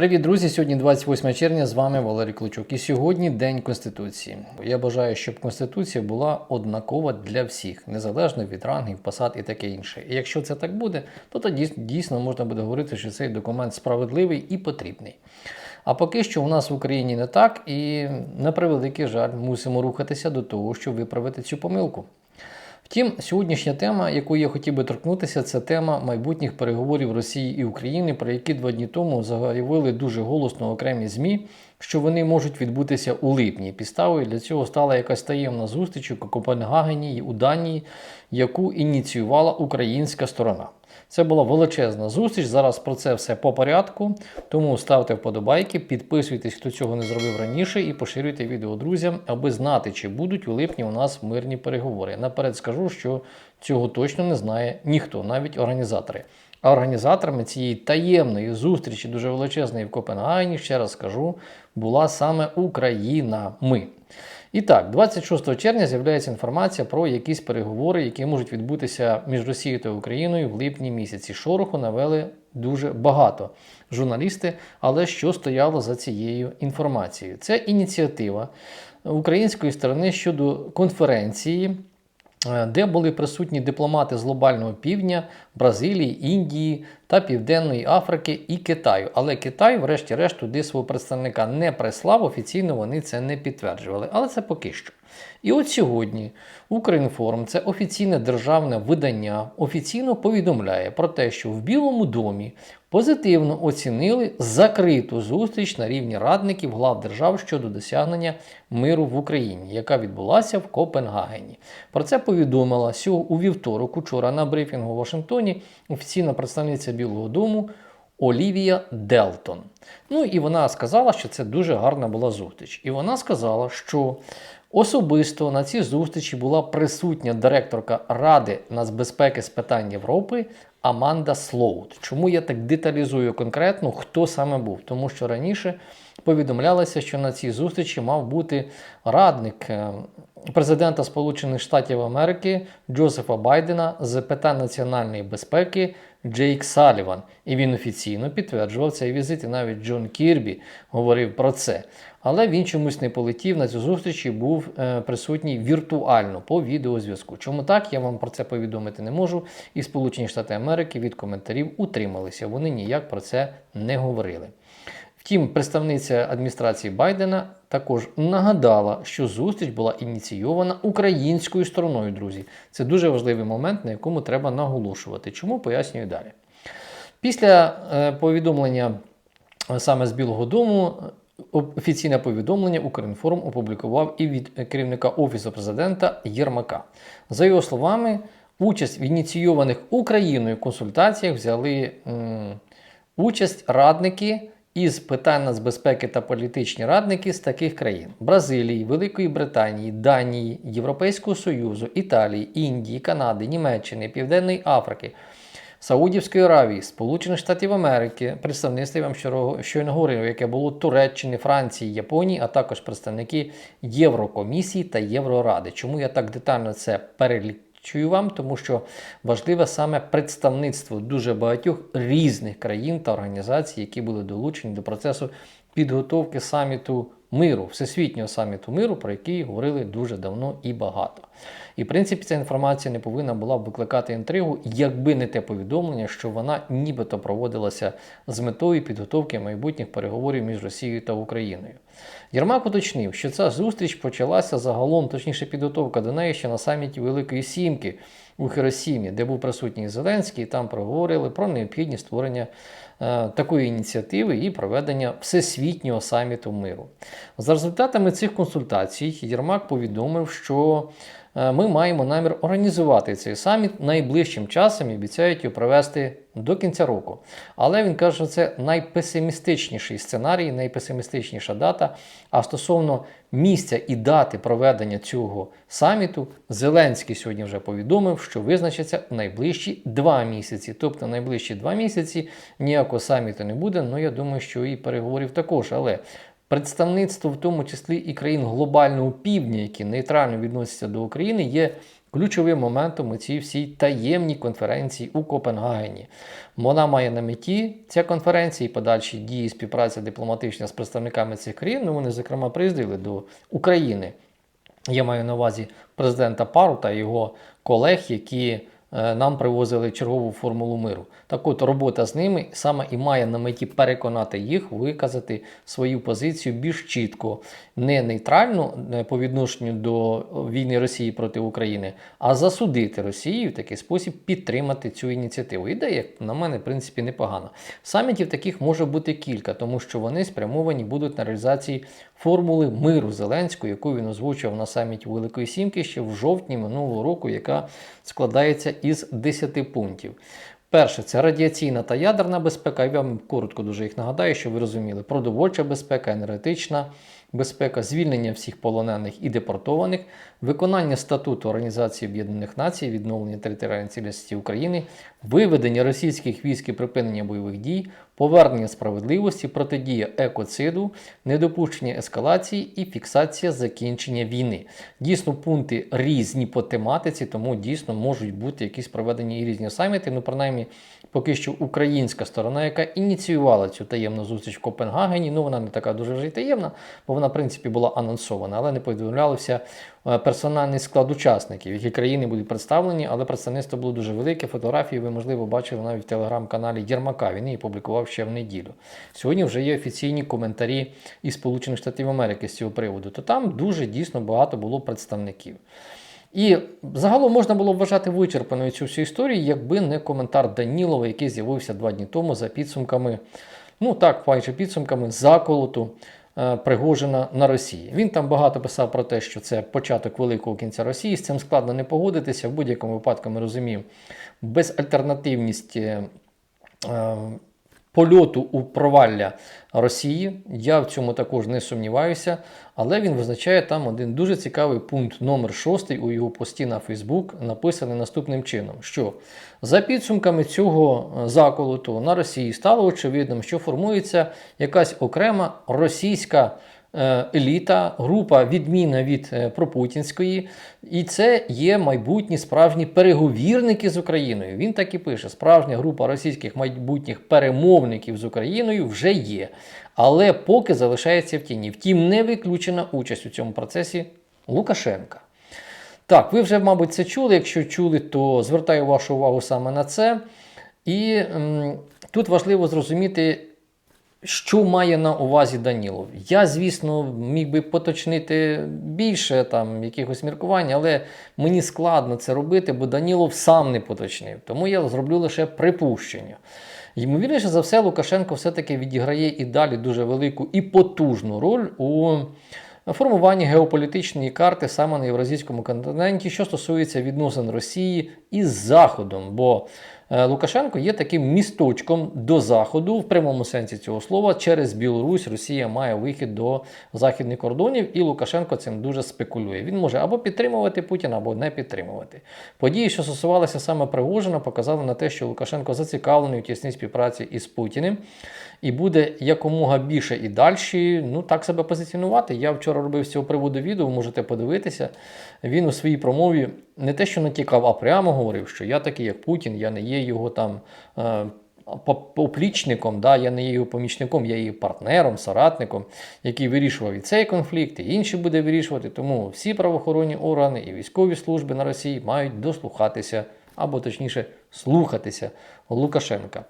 Привіт, друзі! Сьогодні 28 червня. З вами Валерій Кличук. І сьогодні День Конституції. Я бажаю, щоб Конституція була однакова для всіх, незалежно від рангів, посад і таке інше. І якщо це так буде, то тоді дійсно можна буде говорити, що цей документ справедливий і потрібний. А поки що у нас в Україні не так, і на превеликий жаль, мусимо рухатися до того, щоб виправити цю помилку. Втім, сьогоднішня тема, яку я хотів би торкнутися, це тема майбутніх переговорів Росії і України, про які два дні тому заявили дуже голосно окремі ЗМІ, що вони можуть відбутися у липні. Підставою для цього стала якась таємна зустріч у Копенгагені і у Данії, яку ініціювала українська сторона. Це була величезна зустріч. Зараз про це все по порядку. Тому ставте вподобайки, підписуйтесь, хто цього не зробив раніше, і поширюйте відео друзям, аби знати, чи будуть у липні у нас мирні переговори. Наперед скажу, що цього точно не знає ніхто, навіть організатори. А організаторами цієї таємної зустрічі, дуже величезної в Копенгагені, ще раз скажу, була саме Україна. Ми. І так, 26 червня з'являється інформація про якісь переговори, які можуть відбутися між Росією та Україною в липні місяці. Шороху навели дуже багато журналісти, але що стояло за цією інформацією? Це ініціатива української сторони щодо конференції. Е, Де були присутні дипломати з глобального півдня, Бразилії, Індії та Південної Африки і Китаю. Але Китай, врешті-решт, туди свого представника не прислав, офіційно вони це не підтверджували. Але це поки що. І от сьогодні Укрінформ, це офіційне державне видання, офіційно повідомляє про те, що в Білому домі позитивно оцінили закриту зустріч на рівні радників глав держав щодо досягнення миру в Україні, яка відбулася в Копенгагені. Про це повідомила у вівторок, учора на брифінгу у Вашингтоні офіційна представниця Білого Дому. Олівія Делтон. Ну і вона сказала, що це дуже гарна була зустріч. І вона сказала, що особисто на цій зустрічі була присутня директорка Ради нацбезпеки з питань Європи Аманда Слоут. Чому я так деталізую конкретно, хто саме був? Тому що раніше повідомлялося, що на цій зустрічі мав бути радник е, президента Сполучених Штатів Америки Джозефа Байдена з питань національної безпеки Джейк Саліван. І він офіційно підтверджував цей візит, і навіть Джон Кірбі говорив про це. Але він чомусь не полетів на цю зустріч і був е, присутній віртуально по відеозв'язку. Чому так, я вам про це повідомити не можу. І Сполучені Штати Америки від коментарів утрималися. Вони ніяк про це не говорили. Втім, представниця адміністрації Байдена також нагадала, що зустріч була ініційована українською стороною, друзі. Це дуже важливий момент, на якому треба наголошувати. Чому пояснюю далі. Після е, повідомлення е, саме з Білого Дому. Е, Офіційне повідомлення Укрінформ опублікував і від керівника Офісу президента Єрмака. За його словами, участь в ініційованих Україною консультаціях взяли м, участь радники із питань нацбезпеки та політичні радники з таких країн: Бразилії, Великої Британії, Данії, Європейського Союзу, Італії, Індії, Канади, Німеччини, Південної Африки. Саудівської Аравії, Сполучених Штатів Америки, представництво вам щойно говорив, яке було Туреччини, Франції, Японії, а також представники Єврокомісії та Євроради. Чому я так детально це перелічую вам? Тому що важливе саме представництво дуже багатьох різних країн та організацій, які були долучені до процесу підготовки саміту миру, всесвітнього саміту миру, про який говорили дуже давно і багато. І в принципі ця інформація не повинна була б викликати інтригу, якби не те повідомлення, що вона нібито проводилася з метою підготовки майбутніх переговорів між Росією та Україною. Єрмак уточнив, що ця зустріч почалася загалом, точніше, підготовка до неї ще на саміті Великої Сімки у Хіросімі, де був присутній Зеленський, там проговорили про необхідність створення е, такої ініціативи і проведення всесвітнього саміту миру. За результатами цих консультацій Єрмак повідомив, що ми маємо намір організувати цей саміт найближчим часом і обіцяють його провести до кінця року. Але він каже, що це найпесимістичніший сценарій, найпесимістичніша дата. А стосовно місця і дати проведення цього саміту, Зеленський сьогодні вже повідомив, що визначиться найближчі два місяці. Тобто, найближчі два місяці ніякого саміту не буде. Ну я думаю, що і переговорів також. Але представництво, в тому числі і країн глобального півдня, які нейтрально відносяться до України, є ключовим моментом у цій всій таємній конференції у Копенгагені. Вона має на меті ця конференція і подальші дії співпраця дипломатична з представниками цих країн. Ну, вони, зокрема, приїздили до України. Я маю на увазі президента Пару та його колег, які нам привозили чергову формулу миру. Так от робота з ними саме і має на меті переконати їх виказати свою позицію більш чітко, не нейтрально е, по відношенню до війни Росії проти України, а засудити Росію в такий спосіб підтримати цю ініціативу. Ідея, на мене, в принципі, непогана. Самітів таких може бути кілька, тому що вони спрямовані будуть на реалізації формули миру Зеленського, яку він озвучив на саміті Великої Сімки ще в жовтні минулого року, яка складається із 10 пунктів. Перше, це радіаційна та ядерна безпека. Я вам коротко дуже їх нагадаю, щоб ви розуміли. Продовольча безпека, енергетична безпека, звільнення всіх полонених і депортованих, виконання статуту Організації Об'єднаних Націй, відновлення територіальної цілісності України, виведення російських військ і припинення бойових дій, повернення справедливості, протидія екоциду, недопущення ескалації і фіксація закінчення війни. Дійсно, пункти різні по тематиці, тому дійсно можуть бути якісь проведені і різні саміти. Ну, принаймні, поки що українська сторона, яка ініціювала цю таємну зустріч в Копенгагені, ну вона не така дуже вже й таємна, бо вона, в принципі, була анонсована, але не повідомлялося е, персональний склад учасників, які країни будуть представлені, але представництво було дуже велике. Фотографії ви, можливо, бачили навіть в телеграм-каналі Єрмака. Він її публікував ще в неділю. Сьогодні вже є офіційні коментарі із Сполучених Штатів Америки з цього приводу. То там дуже дійсно багато було представників. І загалом можна було вважати вичерпаною цю всю історію, якби не коментар Данілова, який з'явився два дні тому за підсумками, ну так, майже підсумками заколоту е, Пригожина на Росії. Він там багато писав про те, що це початок великого кінця Росії. З цим складно не погодитися. В будь-якому випадку ми розуміємо безальтернативність. е, е, Польоту у провалля Росії, я в цьому також не сумніваюся, але він визначає там один дуже цікавий пункт номер 6 у його пості на Фейсбук, написаний наступним чином: що за підсумками цього е, заколоту на Росії стало очевидним, що формується якась окрема російська еліта, група відмінна від е, пропутінської, і це є майбутні справжні переговірники з Україною. Він так і пише: справжня група російських майбутніх перемовників з Україною вже є, але поки залишається в тіні. Втім, не виключена участь у цьому процесі Лукашенка. Так, ви вже, мабуть, це чули. Якщо чули, то звертаю вашу увагу саме на це. І м, тут важливо зрозуміти, що має на увазі Данілов. Я, звісно, міг би поточнити більше там якихось міркувань, але мені складно це робити, бо Данілов сам не поточнив. Тому я зроблю лише припущення. Ймовірніше за все, Лукашенко все-таки відіграє і далі дуже велику і потужну роль у формуванні геополітичної карти саме на євразійському континенті, що стосується відносин Росії із Заходом. Бо е, Лукашенко є таким місточком до Заходу в прямому сенсі цього слова. Через Білорусь Росія має вихід до західних кордонів, і Лукашенко цим дуже спекулює. Він може або підтримувати Путіна, або не підтримувати. Події, що стосувалися саме Пригожина, показали на те, що Лукашенко зацікавлений у тісній співпраці із Путіним і буде якомога більше і далі ну, так себе позиціонувати. Я вчора робив з цього приводу відео, можете подивитися. Він у своїй промові не те, що натякав, а прямо говорив, що я такий, як Путін, я не є його там. е, Поплічником, да, я не є його помічником, я є партнером, соратником, який вирішував і цей конфлікт, і інші буде вирішувати. Тому всі правоохоронні органи і військові служби на Росії мають дослухатися, або точніше, слухатися Лукашенка.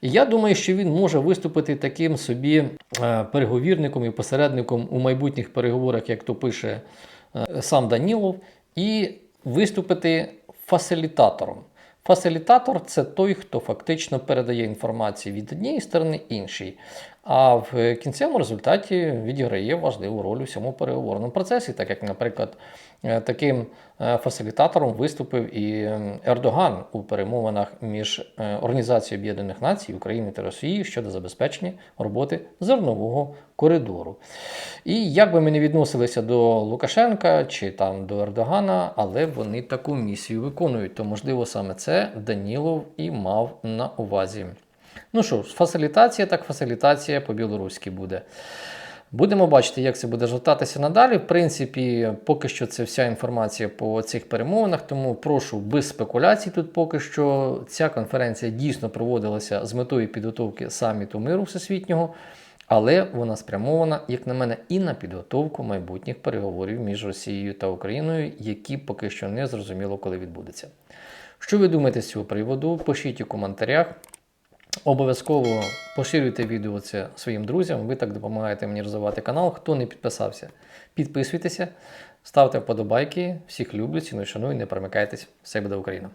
І я думаю, що він може виступити таким собі е, переговірником і посередником у майбутніх переговорах, як то пише е, сам Данілов, і виступити фасилітатором. Фасилітатор це той, хто фактично передає інформацію від однієї сторони іншій. А в кінцевому результаті відіграє важливу роль у всьому переговорному процесі, так як, наприклад, таким е, фасилітатором виступив і Ердоган у перемовинах між е, Організацією Об'єднаних Націй України та Росією щодо забезпечення роботи зернового коридору. І як би ми не відносилися до Лукашенка чи там до Ердогана, але вони таку місію виконують. То, можливо, саме це Данілов і мав на увазі. Ну що фасилітація, так фасилітація по-білоруськи буде. Будемо бачити, як це буде розвиватися надалі. В принципі, поки що це вся інформація по цих перемовинах, тому прошу без спекуляцій тут поки що. Ця конференція дійсно проводилася з метою підготовки саміту миру всесвітнього, але вона спрямована, як на мене, і на підготовку майбутніх переговорів між Росією та Україною, які поки що не зрозуміло, коли відбудеться. Що ви думаєте з цього приводу? Пишіть у коментарях. Обов'язково поширюйте відео це своїм друзям. Ви так допомагаєте мені розвивати канал. Хто не підписався, підписуйтеся, ставте вподобайки. Всіх люблю, ціную, шаную, не перемикайтесь. Все буде Україна!